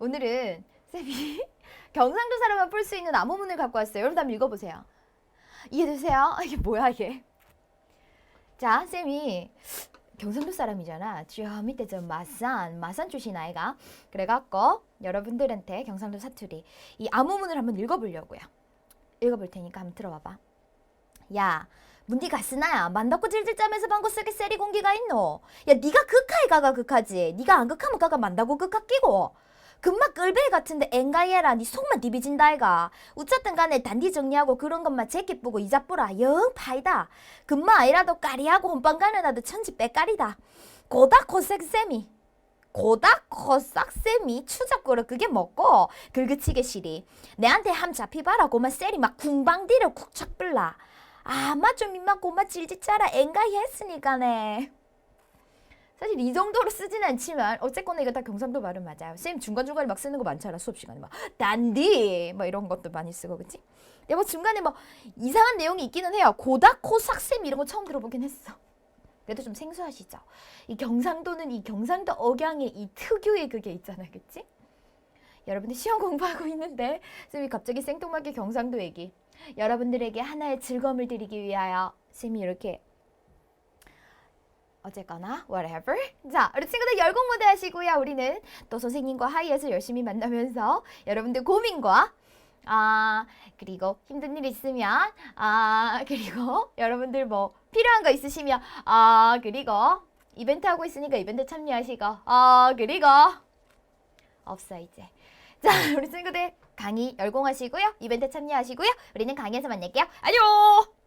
오늘은 쌤이 경상도 사람만 풀 수 있는 암호문을 갖고 왔어요. 여러분 한번 읽어보세요. 이해되세요? 이게 뭐야 이게? 자, 쌤이 경상도 사람이잖아. 저 밑에 저 마산, 마산 출신 아이가. 그래갖고 여러분들한테 경상도 사투리 이 암호문을 한번 읽어보려고요. 읽어볼 테니까 한번 들어봐봐. 야, 문디 가스나야 만다고 질질 짜면서 방구 쓰게 세리 공기가 있노? 야, 니가 극하에 가가 극하지. 니가 안 극하면 가가 만다고 극하 끼고. 금막 끌베 같은데 엥가이해라 니 속만 디비진다 아이가. 어쨌든 간에 단디 정리하고 그런 것만 제끼 뿌고 이자 뿌라. 영 파이다. 금마 아이라도 까리하고 혼빵 가는 아들 천지 빼까리다. 고다 코색쌤이. 고다 코싹쌤이 추잡거려 그게 먹고 긁으치게 시리. 내한테 함 잡히봐라. 고마 셀이 막 궁방디를 쿡 착 불라. 아마 좀 입만 고마 질질 짜라 엥가이 했으니까네 사실 이 정도로 쓰진 않지만 어쨌거나 이거 다 경상도 발음 맞아요. 쌤 중간중간에 막 쓰는 거 많잖아 수업 시간에 막 단디 뭐 이런 것도 많이 쓰고 그치? 근데 뭐 중간에 뭐 이상한 내용이 있기는 해요. 고다 코삭쌤 이런 거 처음 들어보긴 했어. 그래도 좀 생소하시죠? 이 경상도는 이 경상도 억양의 이 특유의 그게 있잖아 그치? 여러분들 시험 공부하고 있는데 쌤이 갑자기 생뚱맞게 경상도 얘기 여러분들에게 하나의 즐거움을 드리기 위하여 쌤이 이렇게 어쨌거나 whatever. 자, 우리 친구들 열공 모드 하시고요. 우리는 또 선생님과 하이에서 열심히 만나면서 여러분들 고민과 아 그리고 힘든 일 있으면 아 그리고 여러분들 뭐 필요한 거 있으시면 아 그리고 이벤트 하고 있으니까 이벤트 참여하시고 아 그리고 없어 이제. 자 우리 친구들 강의 열공하시고요. 이벤트 참여하시고요. 우리는 강의에서 만날게요. 안녕